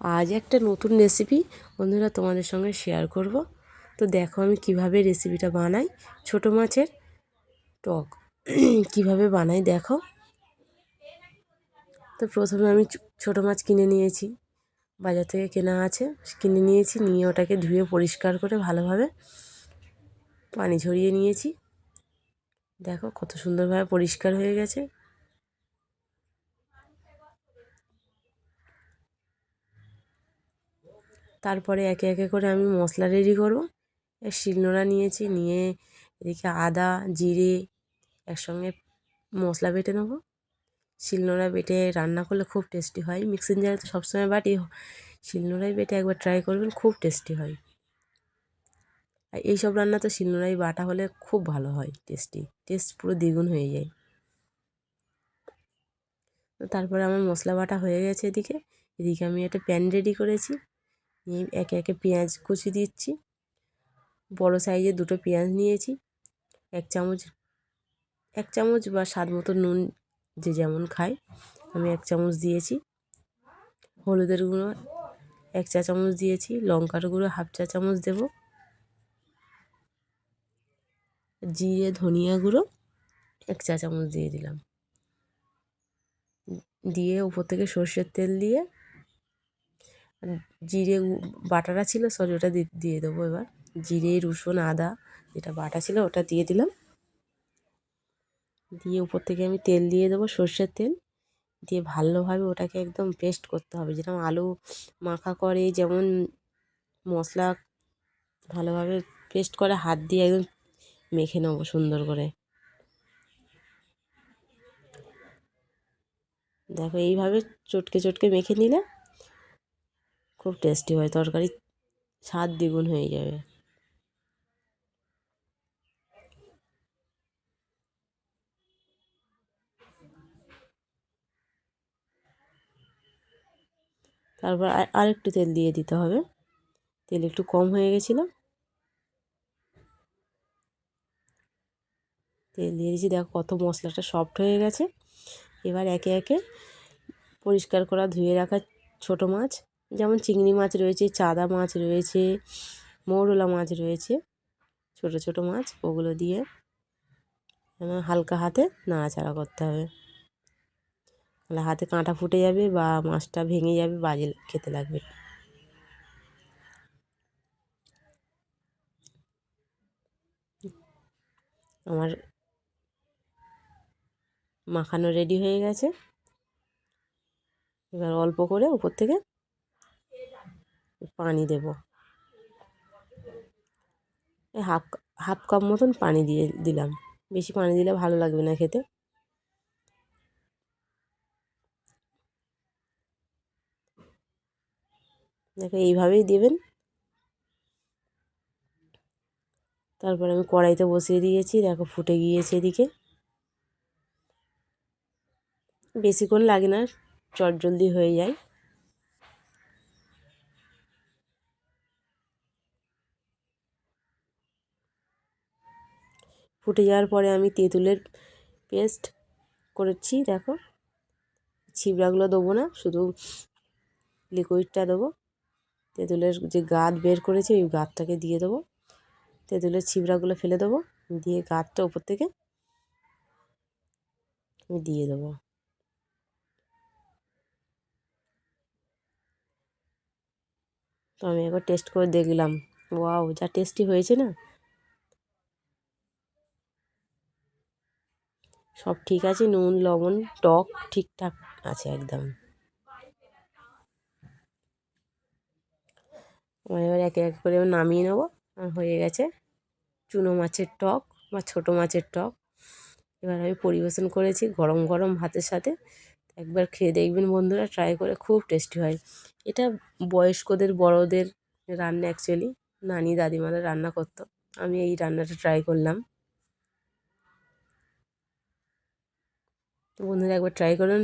আজ একটা নতুন রেসিপি বন্ধুরা তোমাদের সঙ্গে শেয়ার করব। তো দেখো আমি কীভাবে রেসিপিটা বানাই। ছোটো মাছের টক কীভাবে বানাই দেখো। তো প্রথমে আমি ছোটো মাছ কিনে নিয়েছি। বাজার থেকে কেনা আছে, কিনে নিয়েছি, নিয়ে ওটাকে ধুয়ে পরিষ্কার করে ভালোভাবে পানি ঝরিয়ে নিয়েছি। দেখো কত সুন্দরভাবে পরিষ্কার হয়ে গেছে। তারপরে একে একে করে আমি মশলা রেডি করব। শিলনোড়া নিয়েছি, নিয়ে এদিকে আদা, জিরে একসঙ্গে মশলা বেটে নেব। শিলনোড়া বেটে রান্না করলে খুব টেস্টি হয়। মিক্সিং জারে তো সবসময় বাটি শিলনোড়ায় বেটে একবার ট্রাই করবেন, খুব টেস্টি হয়। আর এইসব রান্না তো শিলনোড়ায় বাটা হলে খুব ভালো হয় টেস্টি টেস্ট পুরো দ্বিগুণ হয়ে যায়। তারপরে আমার মশলা বাটা হয়ে গেছে এদিকে। এদিকে আমি একটা প্যান রেডি করেছি। নিয়ে একে একে পেঁয়াজ কুচি দিচ্ছি। বড় সাইজের দুটো পেঁয়াজ নিয়েছি। এক চামচ এক চামচ বা স্বাদ মতো নুন যে যেমন খায় আমি এক চামচ দিয়েছি। হলুদের গুঁড়ো এক চা চামচ দিয়েছি। লঙ্কার গুঁড়ো হাফ চা চামচ দেব। জিরে, ধনিয়া গুঁড়ো এক চা চামচ দিয়ে দিলাম। দিয়ে উপর থেকে সর্ষের তেল দিয়ে জিরে বাটাটা ছিল সরি ওটা দিয়ে দেবো এবার। জিরে, রসুন, আদা, যেটা বাটা ছিল, ওটা দিয়ে দিলাম। দিয়ে উপর থেকে আমি তেল দিয়ে দেবো, সর্ষের তেল। দিয়ে ভালোভাবে ওটাকে একদম পেস্ট করতে হবে। যেরকম আলু মাখা করে, যেমন মশলা ভালোভাবে পেস্ট করে, হাত দিয়ে একদম মেখে নেব সুন্দর করে। দেখো, এইভাবে চটকে চটকে মেখে নিলে খুব টেস্টি হয়, তরকারি স্বাদ দ্বিগুণ হয়ে যাবে। তারপর আর আরেকটু তেল দিয়ে দিতে হবে। তেল একটু কম হয়ে গেছিল। তেল দিয়ে দিয়েছি, দেখো কত মশলাটা সফট হয়ে গেছে। এবার একে একে পরিষ্কার করা, ধুয়ে রাখা ছোটো মাছ। যেমন চিংড়ি মাছ রয়েছে, চাদা মাছ রয়েছে, মৌরলা মাছ রয়েছে, ছোট ছোট মাছ, ওগুলো দিয়ে হালকা হাতে নাড়াচাড়া করতে হবে। তাহলে হাতে কাঁটা ফুটে যাবে বা মাছটা ভেঙে যাবে, বাজে খেতে লাগবে। আমার মাখানো রেডি হয়ে গেছে। এবার অল্প করে উপর থেকে পানি দেব। হাফ হাফ কাপ মতন পানি দিয়ে দিলাম। বেশি পানি দিলে ভালো লাগবে না খেতে। দেখো এইভাবেই দেবেন। তারপর আমি কড়াইতে বসিয়ে দিয়েছি। দেখো ফুটে গিয়েছে এদিকে। বেশিক্ষণ লাগে না চট জলদি হয়ে যায়। ফুটে যাওয়ার পরে আমি তেঁতুলের পেস্ট করেছি, দেখো। ছিবড়াগুলো দেবো না, শুধু লিকুইডটা দেবো। তেঁতুলের যে গাদ বের করেছি, ওই গাদটাকে দিয়ে দেবো। তেঁতুলের ছিবড়াগুলো ফেলে দেবো, দিয়ে গাদটা উপর থেকে আমি দিয়ে দেবো। তো আমি একবার টেস্ট করে দেখলাম। ওয়াও যা টেস্টি হয়েছে না? সব ঠিক আছে, নুন, লবণ, টক ঠিকঠাক আছে একদম। এবার একে এক করে নামিয়ে নেব। হয়ে গেছে চুনো মাছের টক বা ছোটো মাছের টক। এবার আমি পরিবেশন করেছি গরম গরম ভাতের সাথে। একবার খেয়ে দেখবেন বন্ধুরা ট্রাই করে খুব টেস্টি হয়। এটা বয়স্কদের, বড়দের রান্না অ্যাকচুয়ালি নানি, দাদিমারা রান্না করতো। আমি এই রান্নাটা ট্রাই করলাম। তো বন্ধুরা একবার ট্রাই করুন।